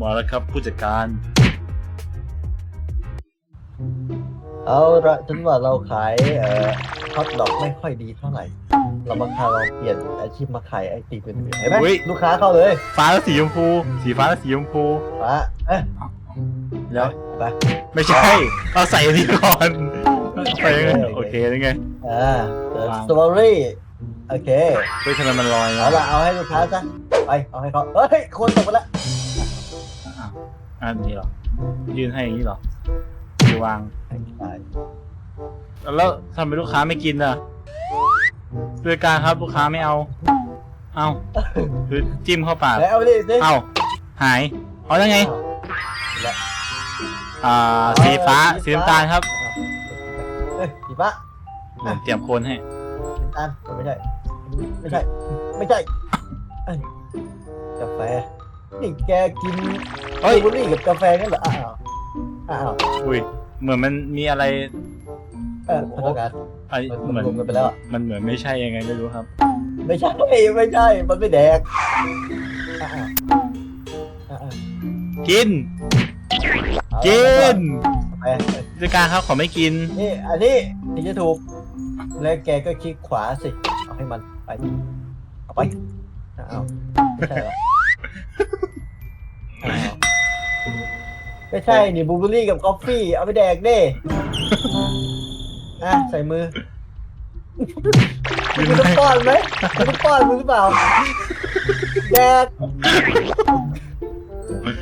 มาแล้วครับผู้จัดการ เอาละฉันว่าเราขายเอ่อฮอทดอกไม่ค่อยดีเท่าไหร่ เรามาคาเราเปลี่ยนอาชีพมาขายไอติมเป็นเห็นไหมอุ๊ย ลูกค้าเข้าเลยฟ้าและสีชมพู สีฟ้าและสีชมพูฟ้าเอ๊ะแล้วไป ไม่ใช่ เอาใส่อันนี้ก่อนใส่ยังไงโอเคยังไงอ่าเดอะวางสตรอเบอรี่โอเค เฮ้ยทำไมมันลอยเอาละเอาให้ลูกค้าซะไปเอาให้เขาเฮ้ยคนตกไปละอ้าว อันนี้เหรอ ยืนให้อย่างนี้เหรอคือวางไปแล้วทำไมลูกค้าไม่กินอะผู้จัดการครับลูกค้าไม่เอา เอาคือจิ้มเข้าปาก แล้วเอาไปดิสิเอาหายเอาได้ไง แล้วอ่า สีฟ้า สีน้ำตาลครับเอ้ยสีฟ้าเหมือนเตรียมโคนให้ สีน้ำตาลไม่ใช่ ไม่ใช่ ไม่ใช่เอ้ยกาแฟ นี่แกกินเฮ้ยบุหรี่กับกาแฟกันเหรออ้าวอ้าวอุ้ยเหมือนมันมีอะไรเออขอโทษครับไอ้มันเหมือนรวมกันไปแล้วอะมันเหมือนไม่ใช่ยังไงไม่รู้ครับ ไม่ใช่ไม่ใช่ มันไม่แดกอ้าวอ้าวอ้าวกิน เอากินไปผู้จัดการครับขอไม่กิน นี่อันนี้ถึงจะถูก แล้วแกก็คลิกขวาสิ เอาให้มันไป เอาไปอ้าวไม่ใช่เหรออ้าว ไม่ใช่นี่บลูเบอร์รี่กับกาแฟเอาไปแดกดิอะใส่มือกินมึงไหมต้องป้อนไหมมึงต้องป้อนมึงหรือเปล่าแดก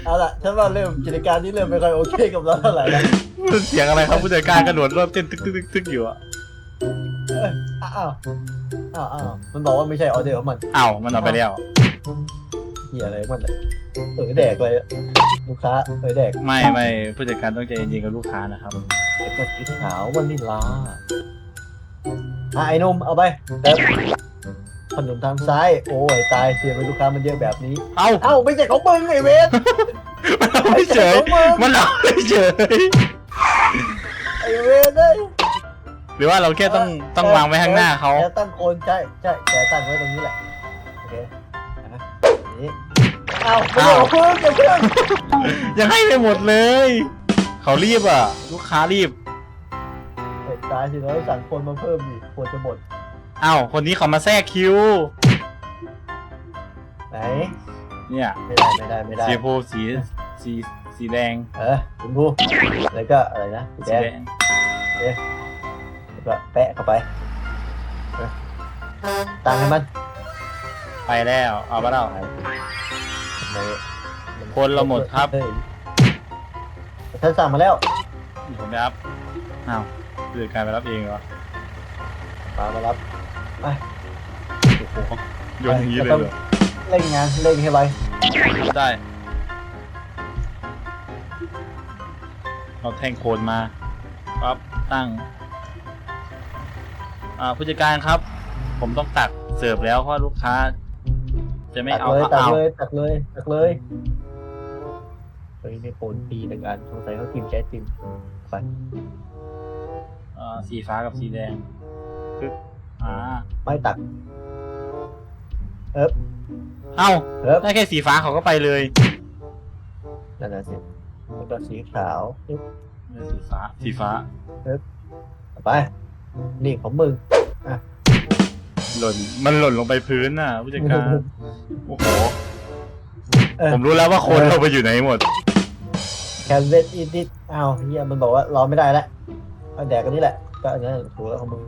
เอาล่ะฉันว่าเริ่มกิจการนี้เริ่มไม่ค่อยโอเคกับเราเท่าไหร่แล้วมันเสียงอะไรครับผู้จัดการกระโดดรอบเต้นตึกตึกตึกตึกอยู่อะเอ้ยอ้าวอ้าวอ้าวมันบอกว่าไม่ใช่ออเดอร์ของมันอ้าวมันเอาไปแล้วเหียอะไรของมันเนี่ยเออแดกเลยอะลูกค้าเออแดกไม่ไม่ผู้จัดการต้องใจเย็นๆกับลูกค้านะครับเอกสีขาววันนิลาอะไอ้หนุ่มเอาไปเติมขนมทางซ้าย โอ้ยตายเสียไปลูกค้ามันเยอะแบบนี้ เอ้าเอ้าไม่ใช่ของมึงไอ้เวสมันเอาไม่เฉยของมึงมันเอาไม่เฉยไอ้เวสเอ้ย หรือว่าเราแค่ต้องต้องวางไว้ข้างหน้าเขา แกตั้งโคนใช่ใช่แกตั้งไว้ตรงนี้แหละโอเคนะนี่ เอาไม่ได้เอาเพิ่มจะเพิ่มยังให้ไปหมดเลย เขารีบอะ ลูกค้ารีบเอ็ดตายสิเราสั่งคนมาเพิ่มอีกควรจะหมดเอ้าคนนี้เขามาแทรกคิว ไหนเนี่ยไม่ได้ไม่ได้ไม่ได้สีชมพูสีสีสีแดง เออคุณผู้แล้วก็อะไรนะสีสีแดงแดงแล้วก็แปะเข้าไปเออตังให้มัน ไปแล้ว เอาไปแล้ว คนเราหมดครับ เฮ้ยฉันสั่งมาแล้วผมไปรับอ้าวผู้จัดการไปรับเองเหรอมามารับโอ้โหโยนอย่างนี้เลยเหรอเร่งงานเร่งให้ไวได้เราแทงโคนมาปั๊บตั้ง อ่าผู้จัดการครับ ผมต้องตักเสิร์ฟแล้วเพราะลูกค้า จะไม่ตักเอาเลยตักเอา เลยตักเลยตักเลยเฮ้ยในโอนปีหนึ่งอันสงสัยเขากินแก๊สติมไปอ่าสีฟ้ากับสีแดงปึ๊บอ่าไม่ตัก เอ้าเอิบ ได้แค่สีฟ้าเขาก็ไปเลยนั่นน่ะสิแล้วก็สีขาวปึ๊บสีฟ้า สีฟ้า เอาไป นี่ของมึง หล่นมันหล่นลงไปพื้นน่ะผู้จัดการ โอ้โห เออ ผมรู้แล้วว่าโคนเราไปอยู่ไหนหมด แคนเวทอีดิทอ้าวเฮียมันบอกว่ารอไม่ได้แล้วเอาแดกกันนี่แหละ ก็อันนั้นถูกแล้วของมึง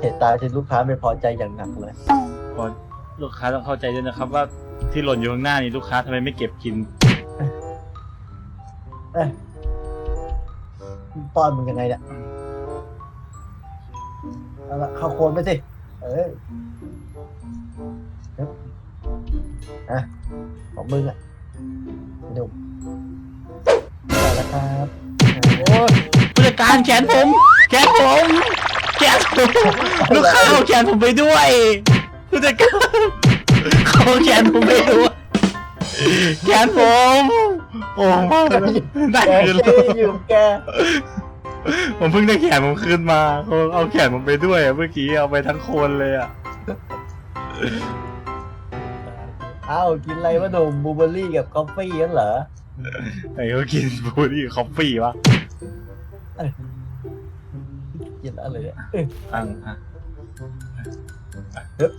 เหตุตายที่ลูกค้าไม่พอใจอย่างหนักเลย พอลูกค้าต้องเข้าใจด้วยนะครับ ว่าที่หล่นอยู่ข้างหน้านี่ลูกค้าทำไมไม่เก็บกินป้อนมึงยังไงเนี่ยเอาละเข้าโคนไปสิ เออครับอะของมึงอะหนุ่มได้แล้วครับโอ้ยผู้จัดการแขนผมแขนผมแขนผมลูกค้าเอาแขนผมไปด้วยผู้จัดการเขาเอาแขนผมไปด้วยแขนผม โอ้โหได้แกคืนเอ้แล้วยอยู่แก ผมเพิ่งได้แขนผมคืนมาเขาเอาแขนผมไปด้วยอะเมื่อกี้เอาไปทั้งโคนเลยอะเอ้ากินอะไรวะหนุ่มบลูเบอร์รี่กับกาแฟกันเหรอไอ้เขากินบูรี่คอฟฟี่วะกินอะไรเนี่ยตั้งอะเอ๊ะ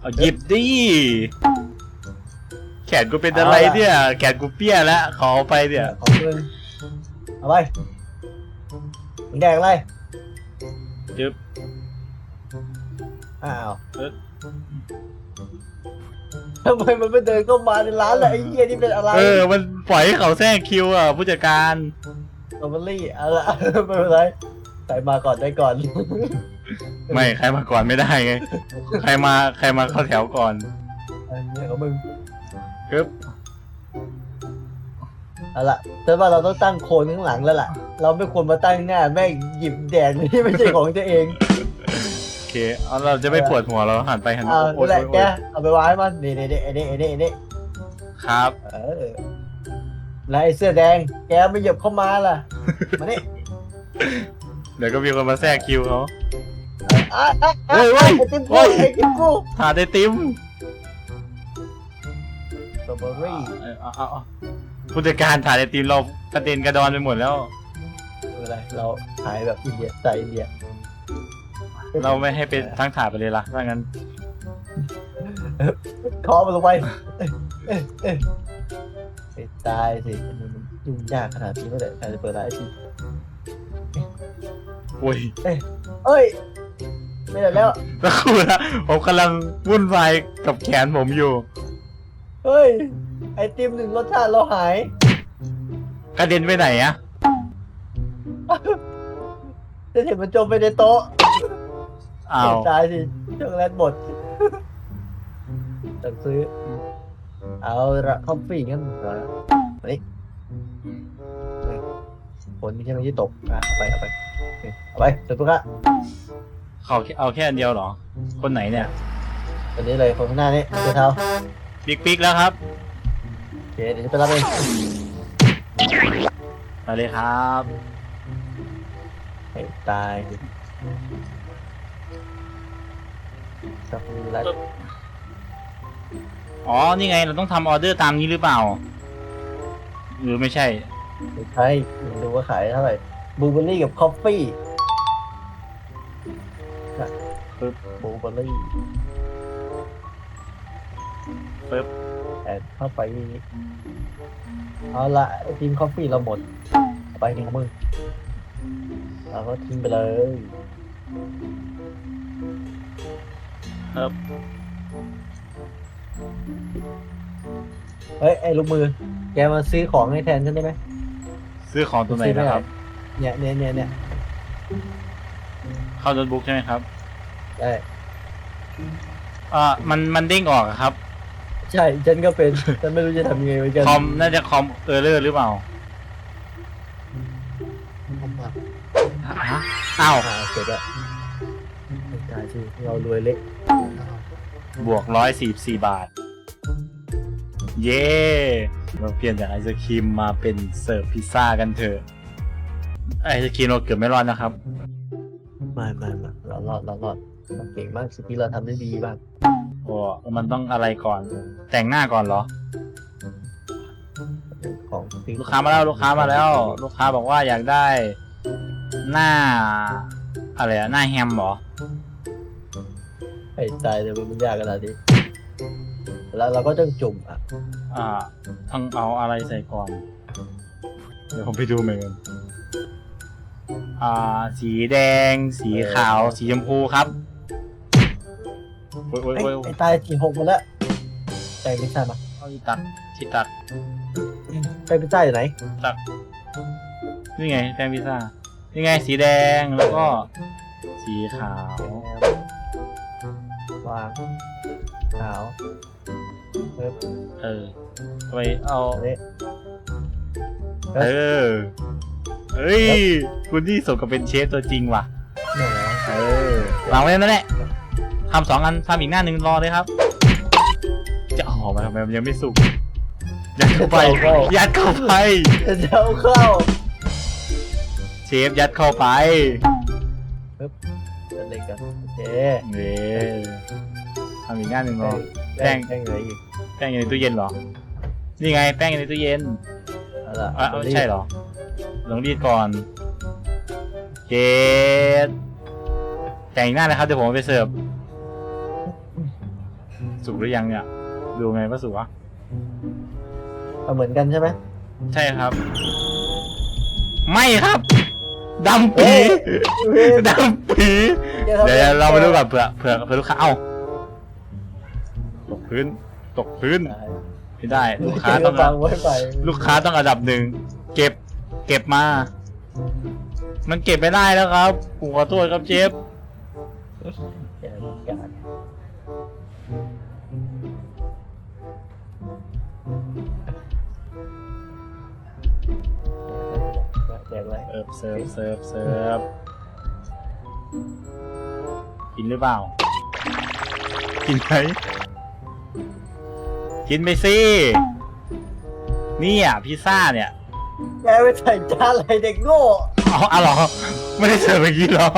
เอาหยิบดิแขนกูเป็นอะไรเนี่ย แขนกูเปี้ยแล้วขอเอาไปเนี่ย ของมึงเอาไป มึงแดกอะไรจึ๊บอ้าวเอ๊ะทำไมมันไม่เดินเข้ามาในร้านเลยไอ้เหี้ยนี่เป็นอะไรเออ มันปล่อยให้เขาแทรกคิวอะผู้จัดการสตรอเบอรี่เอาละไม่เป็นไรใส่มาก่อนได้ก่อน ไม่ใครมาก่อนไม่ได้ไง ใครมาใครมาเข้าแถวก่อน อันนี้ของมึงปึ๊บ เอาละแต่ว่าเราต้องตั้งโคนข้างหลังแล้วล่ะ เราไม่ควรมาตั้งหน้าแม่งหยิบแดงที่ไม่ใช่ของตัวเอง โอเคเอาเราจะไม่ปวดหัวเราหันไปหันเอาโอ๊ยแหละโอ๊ยแกโอ๊ยเอาไปวางให้มันนี่นี่นี่ไอ้นี่ไอ้นี่ไอ้นี่ครับเออแล้วไอ้เสื้อแดง แกไม่เหยียบเข้ามาล่ะ มานี่เดี๋ยวก็มีคนมาแทรกคิวเขา อะอะอะเฮ้ยเฮ้ยไอ้ติ๊มเฮ้กูยไอ้ติ๊มกูหาได้ติมสตรอเบอรี่เออเอาเอาเอา ผู้จัดการถ่ายไอติมเรากระเด็นกระดอนไปหมดแล้ว ไม่เป็นไรเราขายแบบอินเดียใส่อินเดียเราไม่ให้เป็นทั้งถาดไปเลยล่ะถ้างั้นเคาะมันลงไปเอ้ยเอ้ยเอ้ยไปตายสิมันยุ่งยากขนาดนี้ไม่ได้ใครจะเปิดร้านไอทีอุ้ยเอ้ย ไม่ได้แล้ว สักครู่นะผมกำลังวุ่นวายกับแขนผมอยู่ เฮ้ย ไอติมหนึ่งรสชาติเราหาย กระเด็นไปไหนอะจะเห็นมันจมไปในโต๊ะอ้าวตายสิช็อกโกแลตหมดต้องซื้อ เอาละคอฟฟี่งั้นเหรอมานี่ผลนี่ใช่ไหมที่ตกอะเอาไปเอาไปโอเคเอาไปเสร็จปุ๊บละเขาเอาแค่อันเดียวเหรอ คนไหนเนี่ยตัวนี้เลยคนข้างหน้านี่เจ้าเท้าบิ๊กปิ๊กแล้วครับโอ เคเดี๋ยวจะไปรับเองมาเลยครับให้ตายช็อกโกแลตอ๋อ นี่ไง เราต้องทำออเดอร์ตามนี้หรือเปล่า หรือไม่ใช่ ไม่ใช่ดูว่าขายเท่าไหร่บลูเบอร์รี่กับคอฟฟี่นะปึ๊บบลูเบอร์รี่ปึ๊บ แอดเข้าไป เอาละไอทีมคอฟฟี่เราหมดเอาไปหนึ่งของมึงเราก็ทิ้งไปเลยครับเฮ้ย ไอ้ลูกมือ แกมาซื้อของให้แทนฉันได้ไหมซื้อของตัวไหนนะครับ เนี่ยเนี่ยเนี่ยเนี่ยเข้าโน้ตบุ๊กใช่ไหมครับ ได้ อ่ามันมันเด้งออกอะครับ ใช่ ฉันก็เป็น ฉันไม่รู้จะทำยังไงเหมือนกันคอมน่าจะคอมเออร์เลอร์หรือเปล่าฮะอ้าวอ่าเสร็จแล้วไม่ตายสิเรารวยเล็กบวกร้อยสี่สี่บาท เย้เราเปลี่ยนจากไอศครีมมาเป็นเสิร์ฟพิซซ่ากันเถอะไอศครีมเราเกือบไม่รอดนะครับมามามาเรารอดเรารอด เราเก่งมากสิที่เราทำได้ดีมากโอ้มันต้องอะไรก่อน แต่งหน้าก่อนเหรอ ของจริงลูกค้ามาแล้วลูกค้ามาแล้ว ลูกค้าบอกว่าอยากได้ หน้า อะไรอะหน้าแฮมเหรอไอ้ตายเลยมันยากขนาดนี้แล้วเราก็ต้องจุ่มอะอ่าต้องเอาอะไรใส่ก่อน เดี๋ยวผมไปดูเหมือนกันอ่า สีแดง สีขาว สีชมพูครับโอ้ยโอ้ยไอ้โอ้ยไอ้ตายสี่หกหมาแล้วแป้งพิซซ่ามาเอาที่ตัดที่ตัดแป้งพิซซ่าอยู่ไหนตัดนี่ไงแป้งพิซซ่านี่ไงสีแดงแล้วก็ สีขาววางขาวเพิ่มเออไปเอาอันนี้เออเฮ้ยคุณนี่สมกับเป็นเชฟตัวจริงว่ะหนอเออวางไว้นั่นแหละ ทำสองอันทำอีกหน้าหนึ่งรอเลยครับ จะออกมาทำไมมันยังไม่สุก ยัดเข้าไปยัดเข้าไปจะเอาเข้า เชฟยัดเข้าไปอะไรกันโอเคเน่ทำอีกหน้าหนึ่งรอแป้งแป้ง แป้งเหลืออีกแป้งอยู่ในตู้เย็นเหรอ นี่ไงแป้งอยู่ในตู้เย็นเอาล่ะอะไม่ใช่เหรอลองรีดก่อนเกตแต่งหน้าเลยครับเดี๋ยวผมเอาไปเสิร์ฟ สุกหรือยังเนี่ย ดูไงว่าสุกวะเอาเหมือนกันใช่ไหม ใช่ครับ ไม่ครับดำปีเฮ้ยดำปีเดี๋ยวเรามาดูก่อนเผื่อเผื่อเผื่อลูกค้าเอ้าตกพื้น ตกพื้นไม่ได้ ลูกค้าต้องฟังไว้ไปลูกค้าต้องอันดับหนึ่งเก็บ เก็บมา มันเก็บไม่ได้แล้วครับผมขอโทษครับเจฟ รเสิร์ฟเสิร์ฟเสิร์ฟเสิร์ฟกินหรือเปล่า กินไหมกินไปสิเนี่ยพิซซ่าเนี่ยแกไปใส่จานอะไรเด็กโง่เอาเอาเหรอ ไม่ได้เสิร์ฟอย่างนี้เหรอ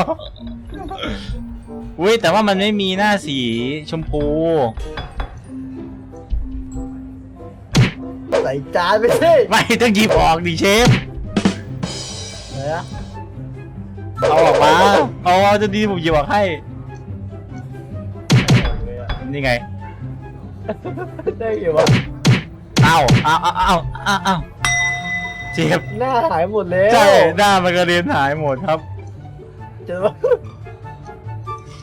อุ้ยแต่ว่ามันไม่มีหน้าสีชมพู ใส่จานไปสิไม่ต้องหยิบออกดิเชฟเนะเอาออกมาเอาจะดีผมหยิบออกให้ นี่ไงได้อยู่วะเอาเอาเอาเอาเอาเอาเชฟหน้าหายหมดแล้วใช่หน้ามันกระเด็นหายหมดครับเจอปะ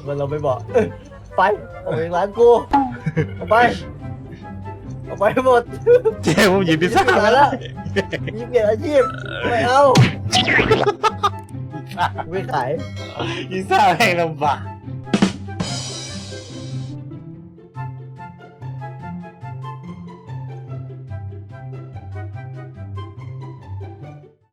มันเราไปบอกเอ้ยไปออกจากร้านกูเอาไป เอาไปหมดเชฟผมหยิบพิซซ่าไม่มาได้แล้แล้ววยิ่งเปลี่ยนอาชีพไม่เอาไม่ขายพิซซ่าแม่งลำบาก